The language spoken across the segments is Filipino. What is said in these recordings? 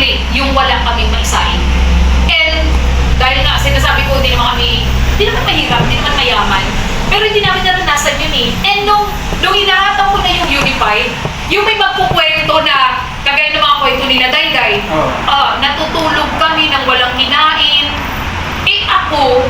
uli yung wala kaming maisain. And dahil nga sinasabi ko, hindi naman kami, hindi naman mahirap, hindi naman mayaman. Pero hindi namin naranasan yun eh. And nung, nung inahataw ko na yung Unified, yung may magkukwento na kagaya ng mga kwento nila, Dayday, Oo. ah, natutulog kami ng walang kinain. Eh ako,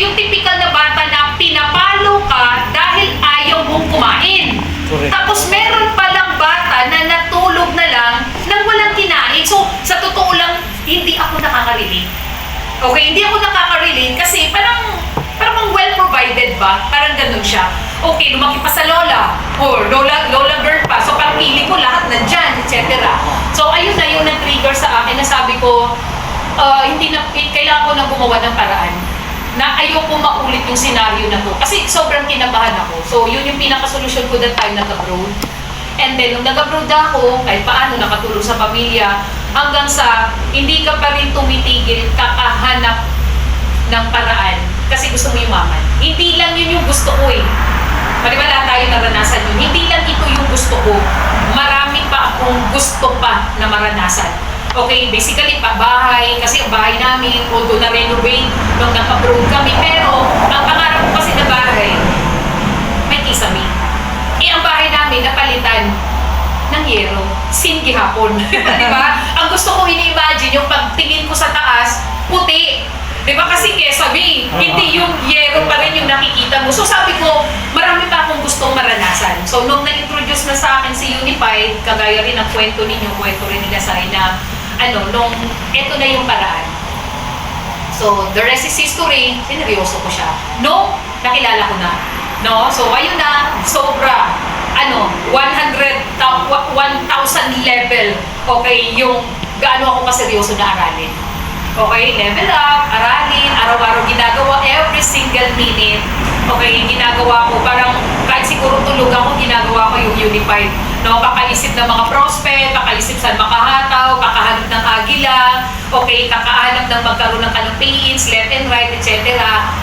yung typical na bata na pinapalo ka dahil ayaw mong kumain. Correct. Tapos meron palang bata na natulog na lang nang walang kinain. So, sa totoo lang, hindi ako nakaka-relate. Okay, hindi ako nakaka-relate kasi parang parang well provided ba? Parang ganun siya. Okay, lumaki pa sa lola or lola lola girl pa. So parang feeling ko lahat nandyan, etc. So ayun na yung nag-trigger sa akin na sabi ko, ah, hindi na, eh, kailangan ko na gumawa ng paraan na ayoko maulit yung scenario na to. Kasi sobrang kinabahan ako. So, yun yung pinaka-solution ko that time nag-abroad. And then, nung nag-abroad ako, kahit paano nakatulong sa pamilya, hanggang sa hindi ka pa rin tumitigil, kakahanap ng paraan kasi gusto mo yumaman. Hindi lang yun yung gusto ko eh. Lahat tayo naranasan yun? Hindi lang ito yung gusto ko. Marami pa akong gusto pa na maranasan. Okay, basically pa bahay, kasi ang bahay namin, although na-renovate nung nag-abroad kami, pero ang pangarap ko kasi na bahay, may kisame. Eh, ang bahay namin napalitan ng yero. Singi hapon. Di ba? Ang gusto ko ini-imagine, yung pagtingin ko sa taas, puti. Di ba? Kasi kesabi, hindi yung yero pa rin yung nakikita mo. So sabi ko, marami pa akong gustong maranasan. So nung na-introduce na sa akin si Unified, kagaya rin ng kwento ninyo, kwento rin nila sa akin na, ano, nung eto na yung paraan. So, the rest is history, sineryoso ko siya. No, nakilala ko na. No? So, ayun na, sobra. 1,000 level. Okay, yung gaano ako kaseryoso na aralin. Okay, level up, aralin, araw-araw ginagawa, every single minute. Okay, ginagawa ko, parang kahit siguro tulog ako, ginagawa ko yung unified. No, kakaisip ng mga prospect, kakaisip saan makahataw, kakahanap ng agila, okay, kakahanap ng magkaroon ng campaigns, left and right, etc.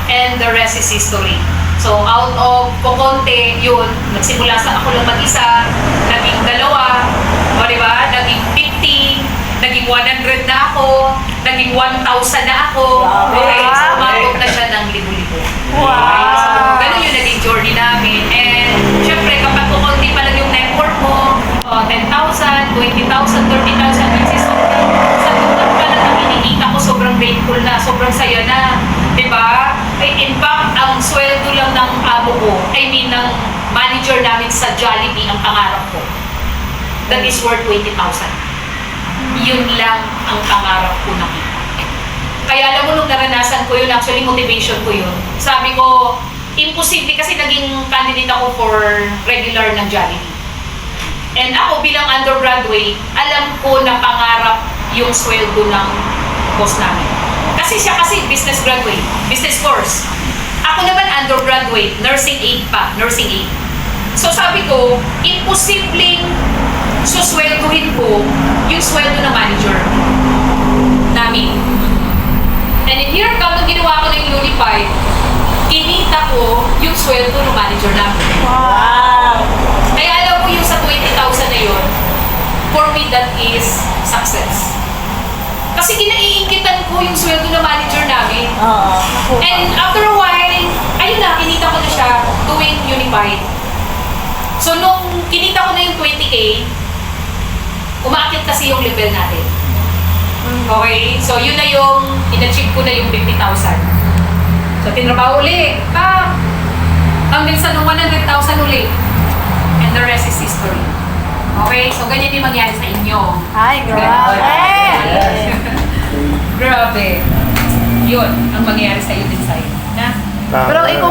And the rest is history. So, out of kukonte, yun, nagsimula sa ako lang mag-isa, naging dalawa, o di ba? Naging 50, naging 100 na ako, naging 1,000 na ako. Okay, so umabot na siya ng libo-libo. Wow. Okay, so, ganun yung naging journey namin. And, syempre, kapag kukonti pa lang yung network mo, oh, 10,000, 20,000, 30,000, kasi sobrang, sa pa lang ang inikita ko, sobrang grateful na, sobrang saya na. Di ba? Eh, In fact, ang sweldo lang ng amo ko, I mean, ng manager namin sa Jollibee, ang pangarap ko, that is worth 20,000. Yun lang ang pangarap ko nakita. Kaya alam mo, nung naranasan ko yun, actually motivation ko yun. Sabi ko, imposible kasi naging candidate ako for regular ng Jollibee. And ako bilang undergraduate, alam ko na pangarap yung sweldo ng boss namin. Kasi siya kasi business graduate, business course. Ako naman undergraduate, nursing aid pa, nursing aid. So sabi ko, imposibleng susweldohin ko yung sweldo ng manager namin. 2005, kinita ko yung sweldo ng manager namin. Wow! Kaya alam ko yung sa 20,000 na yun, for me that is success. Kasi kinaiingitan ko yung sweldo ng manager namin. Oo. Uh, And after a while, ayun na, kinita ko na siya doing Unified. So nung kinita ko na yung 20K, umakit kasi yung level natin. Mm. Okay? So, yun na yung, in-achieve ko na yung 50,000. So tinrabaho uli. Pa, hanggang sa nung 100,000 uli. And the rest is history. Okay? So ganyan yung mangyari sa inyo. Ay, grabe. Grabe. Yun ang mangyayari sa iyo din sa'yo. Na? Pero ikaw